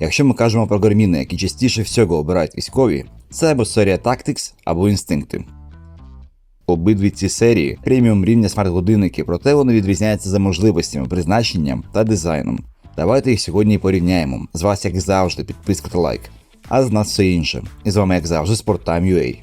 Якщо ми кажемо про гарміни, які частіше всього обирають військові, це або серія Tactics, або інстинкти. Обидві ці серії преміум рівня смарт-годинники, проте вони відрізняються за можливостями, призначенням та дизайном. Давайте їх сьогодні порівняємо. З вас, як завжди, підписка та лайк, а з нас все інше. І з вами, як завжди, Sporttime.ua.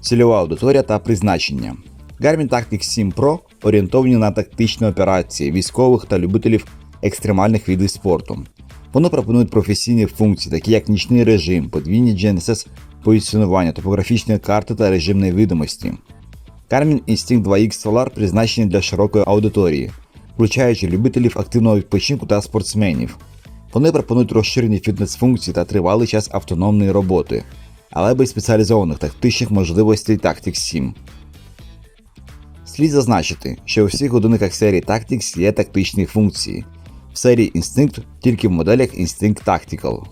Цільова аудиторія та призначення. Garmin Tactics 7 Pro орієнтовані на тактичні операції військових та любителів екстремальних видів спорту. Воно пропонує професійні функції, такі як нічний режим, подвійні GNSS позиціонування, топографічні карти та режимної видимості. Garmin Instinct 2X Solar призначені для широкої аудиторії, включаючи любителів активного відпочинку та спортсменів. Вони пропонують розширені фітнес-функції та тривалий час автономної роботи, але без спеціалізованих тактичних можливостей Tactics 7. Слід зазначити, що у всіх годинниках серії Tactics є тактичні функції. В серії Instinct тільки в моделях Instinct Tactical.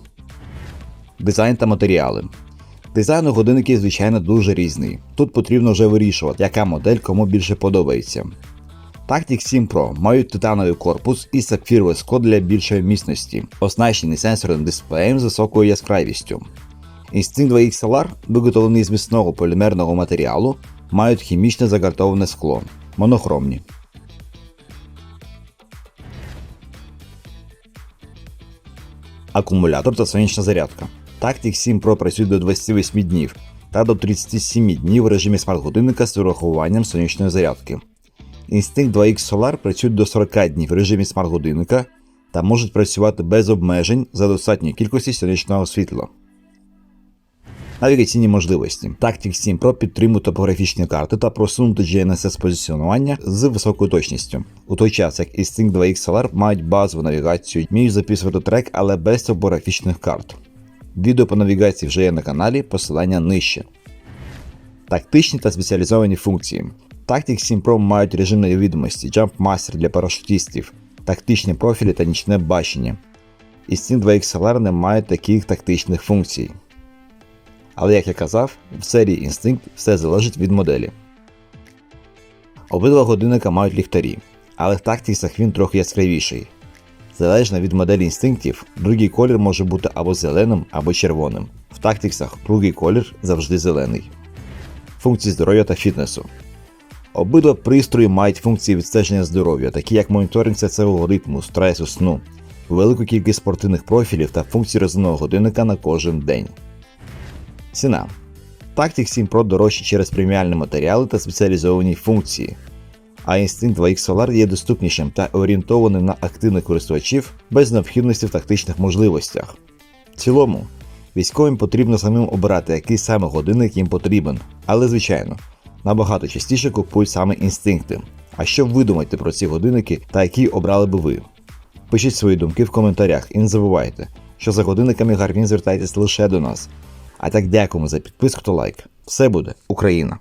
Дизайн та матеріали. Дизайн у годинників, звичайно, дуже різний. Тут потрібно вже вирішувати, яка модель кому більше подобається. Tactics 7 Pro мають титановий корпус і сапфіровий скло для більшої міцності, оснащений сенсорним дисплеєм з високою яскравістю. Instinct 2X Solar, виготовлений з міцного полімерного матеріалу, мають хімічне загартоване скло, монохромні. Акумулятор та сонячна зарядка. Tactic 7 Pro працює до 28 днів та до 37 днів в режимі смарт-годинника з урахуванням сонячної зарядки. Instinct 2X Solar працюють до 40 днів в режимі смарт-годинника та можуть працювати без обмежень за достатньої кількості сонячного світла. Навігаційні можливості. Tactics 7 Pro підтримує топографічні карти та просунуте GNSS позиціонування з високою точністю. У той час як Instinct 2X Solar мають базову навігацію, вміють записувати трек, але без топографічних карт. Відео по навігації вже є на каналі, посилання нижче. Тактичні та спеціалізовані функції. Tactics 7 Pro мають режим невідомості, Master для парашутістів, тактичні профілі та нічне бачення. Instinct 2X Solar не має таких тактичних функцій. Але як я казав, в серії Instinct все залежить від моделі. Обидва годинника мають ліхтарі, але в тактиксах він трохи яскравіший. Залежно від моделі інстинктів, другий колір може бути або зеленим, або червоним. В тактиксах другий колір завжди зелений. Функції здоров'я та фітнесу. Обидва пристрої мають функції відстеження здоров'я, такі як моніторинг серцевого ритму, стресу, сну, велику кількість спортивних профілів та функцій розумного годинника на кожен день. Ціна. Tactics 7 Pro дорожчі через преміальні матеріали та спеціалізовані функції. А Instinct 2X Solar є доступнішим та орієнтованим на активних користувачів без необхідності в тактичних можливостях. В цілому, військовим потрібно самим обирати, який саме годинник їм потрібен, але звичайно, набагато частіше купують саме інстинкти. А що ви думаєте про ці годинники та які обрали би ви? Пишіть свої думки в коментарях і не забувайте, що за годинниками Garmin звертайтесь лише до нас. А так дякуємо за підписку та лайк. Все буде Україна!